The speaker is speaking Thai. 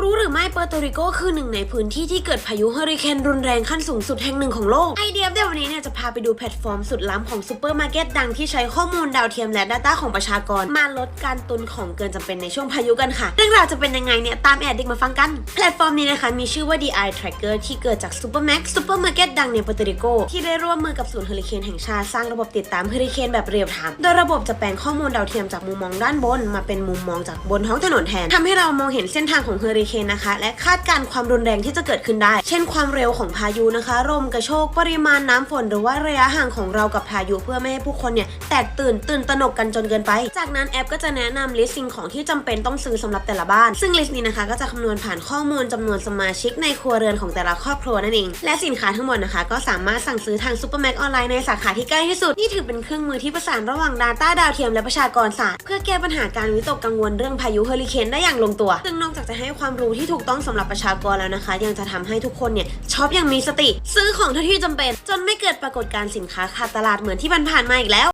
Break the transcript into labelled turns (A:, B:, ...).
A: รู้ห รือไม่เปอร์โตริโกคือหนึ่งในพื้นที่ที่เกิดพายุเฮอริเคนรุนแรงขั้นสูงสุดแห่งหนึ่งของโลก ไอเดียในวันนี้เนี่ยจะพาไปดูแพลตฟอร์มสุดล้ำของซูเปอร์มาร์เก็ตดังที่ใช้ข้อมูลดาวเทียมและ Data ของประชากร มาลดการตุนของเกินจำเป็นในช่วงพายุกันค่ะ เรื่องราวจะเป็นยังไงเนี่ยตามแอดดิกมาฟังกัน แพลตฟอร์มนี้นะคะมีชื่อว่า DI Tracker ที่เกิดจาก Supermax ซูเปอร์มาร์เก็ตดังในเปอร์โตริโกที่ได้ร่วมมือกับศูนย์เฮอริเคนแห่งชาติสร้างระบบติดตามเฮอริเคนแบบเรียลไทม์โดยระบบจะแปลงข้อมูลดาวเทียมจากมุมมองด้านบน มาเป็นมุมมองจากบนท้องถนนแทนทำให้เรามองเห็นเส้นทางของเฮอริเคนนะคะ และคาดการณ์ความรุนแรงที่จะเกิดขึ้นได้ เช่นความเร็วของพายุนะคะลมกระโชกปริมาณน้ำฝนหรือว่าระยะห่างของเรากับพายุเพื่อไม่ให้ผู้คนเนี่ยแตกตื่นตื่นตระหนกกันจนเกินไป จากนั้นแอปก็จะแนะนำลิสต์สิ่งของที่จำเป็นต้องซื้อสำหรับแต่ละบ้าน ซึ่งลิสต์นี้นะคะก็จะคำนวณผ่านข้อมูลจำนวนสมาชิกในครัวเรือนของแต่ละครอบครัวนั่นเอง และสินค้าทั้งหมดนะคะ ก็สามารถสั่งซื้อทางซูเปอร์แม็กออนไลน์ในสาขาที่ใกล้ที่สุด นี่ถือเป็นเครื่องมือที่ประสานระหว่าง Data ดาวเทียมและประชากรศาสตร์เพื่อแก้ปัญหาการวิตกกังวลเรื่องพายุเฮอริเคนได้อย่างลงตัว ซึ่งนอกจากจะให้ความรู้ที่ถูกต้องสำหรับประชากรแล้วนะคะ ยังจะทำให้ทุกคนเนี่ยช็อปอย่างมีสติ ซื้อของเท่าที่จำเป็น จนไม่เกิดปรากฏการณ์สินค้าขาดตลาดเหมือนที่ผ่านๆมาอีกแล้ว